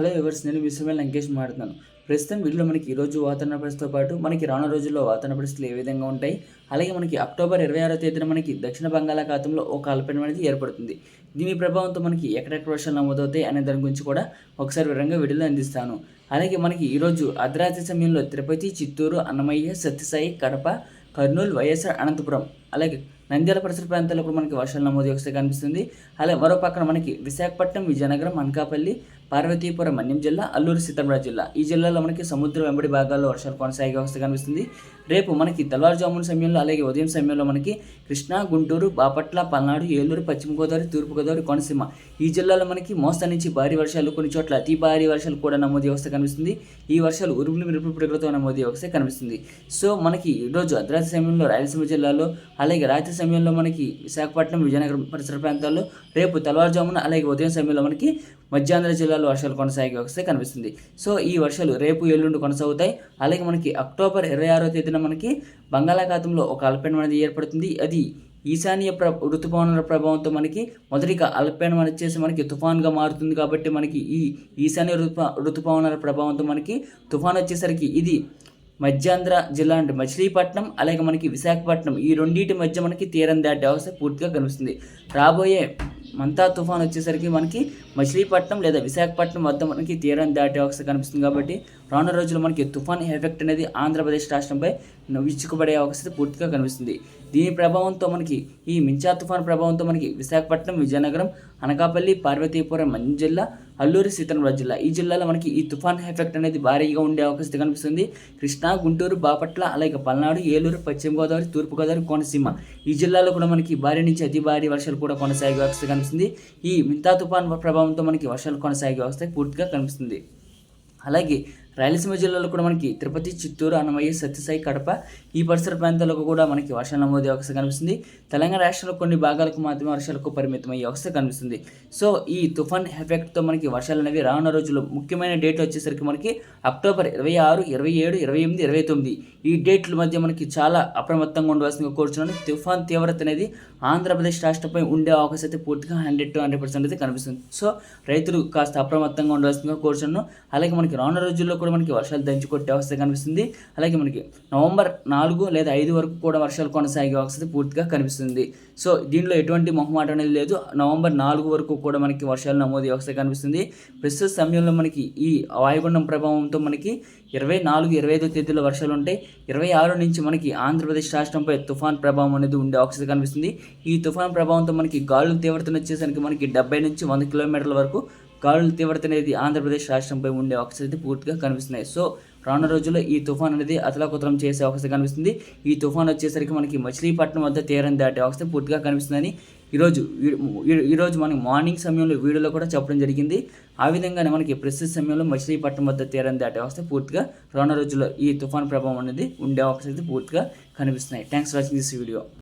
Hello ఎవర్స్ నేను విశ్వమే లంకేష్ మాట్లాడుతున్నాను. ప్రస్తుతం వీడియోలో మనకి ఈరోజు వాతావరణ పరిస్థితితో పాటు మనకి రాను రోజుల్లో వాతావరణ పరిస్థితులు ఏ విధంగా ఉంటాయి? అలాగే మనకి అక్టోబర్ ఇరవై ఆరో తేదీన మనకి దక్షిణ బంగాళాఖాతంలో ఒక అల్పపీడనం అనేది ఏర్పడుతుంది దీని ప్రభావంతో మనకి ఎక్కడెక్కడ వర్షాలు నమోదవుతాయి అనే దాని గురించి కూడా ఒకసారి వివరంగా వీడియోలో అందిస్తాను. అలాగే మనకి ఈరోజు అర్ధరాత్రి సమయంలో తిరుపతి చిత్తూరు అన్నమయ్య సత్యసాయి కడప కర్నూలు వైఎస్ఆర్ అనంతపురం అలాగే నంద్యాల పరిసర ప్రాంతాల్లో కూడా మనకి వర్షాలు నమోదు ఒకసారి కనిపిస్తుంది. అలాగే మరో పక్కన మనకి విశాఖపట్నం విజయనగరం అనకాపల్లి పార్వతీపురం మన్యం జిల్లా అల్లూరు సీతారామరాజు జిల్లా. ఈ జిల్లాలో మనకి సముద్రం వెంబడి భాగాల్లో వర్షాలు కొనసాగే వ్యవస్థ కనిపిస్తుంది. రేపు మనకి తెల్లవారుజామున సమయంలో అలాగే ఉదయం సమయంలో మనకి కృష్ణా గుంటూరు బాపట్ల పల్నాడు ఏలూరు పశ్చిమ గోదావరి తూర్పు గోదావరి కోనసీమ. ఈ జిల్లాలో మనకి మోస్తా నుంచి భారీ వర్షాలు కొన్ని చోట్ల అతి భారీ వర్షాలు కూడా నమోదు వ్యవస్థ కనిపిస్తుంది. ఈ వర్షాలు ఉరుములు మెరుపులు పిడుగులతో నమోదు వ్యవస్థ కనిపిస్తుంది. సో మనకి ఈరోజు అర్ధరాత్రి సమయంలో రాయలసీమ జిల్లాలో అలాగే రాత్రి సమయంలో మనకి విశాఖపట్నం విజయనగరం పరిసర ప్రాంతాల్లో రేపు తెల్లవారుజామున అలాగే ఉదయం సమయంలో మనకి మధ్యాంధ్ర జిల్లాలో వర్షాలు కొనసాగే వస్తే కనిపిస్తుంది. సో ఈ వర్షాలు రేపు ఎల్లుండి కొనసాగుతాయి. అలాగే మనకి అక్టోబర్ ఇరవై ఆరో తేదీన మనకి బంగాళాఖాతంలో ఒక అల్పపీడనం అనేది ఏర్పడుతుంది. అది ఈశాన్య ప్ర ఋతుపవనాల ప్రభావంతో మనకి మొదటిగా అల్పపీడనం వచ్చేసి మనకి తుఫాన్గా మారుతుంది కాబట్టి మనకి ఈ ఈశాన్య ఋతు ఋతుపవనాల ప్రభావంతో మనకి తుఫాన్ వచ్చేసరికి ఇది మధ్యాంధ్ర జిల్లా అంటే మచిలీపట్నం అలాగే మనకి విశాఖపట్నం ఈ రెండింటి మధ్య మనకి తీరం దాటే అవస్థ పూర్తిగా కనిపిస్తుంది. రాబోయే మంతా తుఫాన్ వచ్చేసరికి మనకి మచిలీపట్నం లేదా విశాఖపట్నం వద్ద మనకి తీరం దాటే అవస్థ కనిపిస్తుంది కాబట్టి రానున్న రోజుల్లో మనకి తుఫాన్ ఎఫెక్ట్ అనేది ఆంధ్రప్రదేశ్ రాష్ట్రంపై విచ్చుకుపడే అవకాశం పూర్తిగా కనిపిస్తుంది. దీని ప్రభావంతో మనకి ఈ మించా తుఫాన్ ప్రభావంతో మనకి విశాఖపట్నం విజయనగరం అనకాపల్లి పార్వతీపురం మంజి జిల్లా అల్లూరి సీతారామరాజు జిల్లా ఈ జిల్లాలో మనకి ఈ తుఫాన్ ఎఫెక్ట్ అనేది భారీగా ఉండే అవకాశం కనిపిస్తుంది. కృష్ణా గుంటూరు బాపట్ల అలాగే పల్నాడు ఏలూరు పశ్చిమ గోదావరి తూర్పుగోదావరి కోనసీమ ఈ జిల్లాలో కూడా మనకి భారీ నుంచి అతి భారీ వర్షాలు కూడా కొనసాగే అవకాశం కనిపిస్తుంది. ఈ మింతా తుఫాన్ ప్రభావంతో మనకి వర్షాలు కొనసాగే అవస్థ పూర్తిగా కనిపిస్తుంది. అలాగే రాయలసీమ జిల్లాలో కూడా మనకి తిరుపతి చిత్తూరు అన్నమయ్య సత్యసాయి కడప ఈ పరిసర ప్రాంతాలకు కూడా మనకి వర్షాలు నమోదే అవకాశం కనిపిస్తుంది. తెలంగాణ రాష్ట్రంలో కొన్ని భాగాలకు మాత్రమే వర్షాలకు పరిమితమయ్యే అవకాశం కనిపిస్తుంది. సో ఈ తుఫాన్ ఎఫెక్ట్తో మనకి వర్షాలు అనేవి రానున్న రోజుల్లో ముఖ్యమైన డేట్లు వచ్చేసరికి మనకి అక్టోబర్ ఇరవై ఆరు ఇరవై ఏడు ఇరవై ఎనిమిది ఇరవై తొమ్మిది ఈ డేట్ల మధ్య మనకి చాలా అప్రమత్తంగా ఉండవలసిందిగా కోరుచున్నాను. తుఫాన్ తీవ్రత అనేది ఆంధ్రప్రదేశ్ రాష్ట్రంపై ఉండే అవకాశం అయితే పూర్తిగా హండ్రెడ్ టు హండ్రెడ్ పర్సెంట్ అయితే కనిపిస్తుంది. సో రైతులు కాస్త అప్రమత్తంగా ఉండవలసిందిగా కోరుచున్నాను. అలాగే మనకి రానున్న రోజుల్లో కూడా మనకి వర్షాలు దంచి కొట్టే అవస్థ కనిపిస్తుంది. అలాగే మనకి నవంబర్ నాలుగు లేదా ఐదు వరకు కూడా వర్షాలు కొనసాగే అవస్థ పూర్తిగా కనిపిస్తుంది. సో దీనిలో ఎటువంటి మొహమాట అనేది లేదు. నవంబర్ నాలుగు వరకు కూడా మనకి వర్షాలు నమోదు అవస్థ కనిపిస్తుంది. ప్రస్తుత సమయంలో మనకి ఈ వాయుగుండం ప్రభావంతో మనకి ఇరవై నాలుగు ఇరవై ఐదో తేదీలో వర్షాలు ఉంటాయి. ఇరవై ఆరు నుంచి మనకి ఆంధ్రప్రదేశ్ రాష్ట్రంపై తుఫాన్ ప్రభావం అనేది ఉండే అవకాశం కనిపిస్తుంది. ఈ తుఫాన్ ప్రభావంతో మనకి గాలుల తీవ్రతను వచ్చేసరికి మనకి డెబ్బై నుంచి వంద కిలోమీటర్ల వరకు గాలుల తీవ్రత అనేది ఆంధ్రప్రదేశ్ రాష్ట్రంపై ఉండే అవకాశం అయితే పూర్తిగా కనిపిస్తున్నాయి. సో రానున్న రోజుల్లో ఈ తుఫాన్ అనేది అతలాకుతలం చేసే అవకాశం కనిపిస్తుంది. ఈ తుఫాన్ వచ్చేసరికి మనకి మచిలీపట్నం వద్ద తీరం దాటే అవకాశం పూర్తిగా కనిపిస్తుందని ఈరోజు ఈరోజు మనకి మార్నింగ్ సమయంలో వీడియోలో కూడా చెప్పడం జరిగింది. ఆ విధంగానే మనకి ప్రస్తుత సమయంలో మచిలీపట్నం వద్ద తీరం దాటే అవస్థ పూర్తిగా రానున్న రోజుల్లో ఈ తుఫాన్ ప్రభావం అనేది ఉండే అవకాశం అయితే పూర్తిగా కనిపిస్తున్నాయి. Thanks watching this video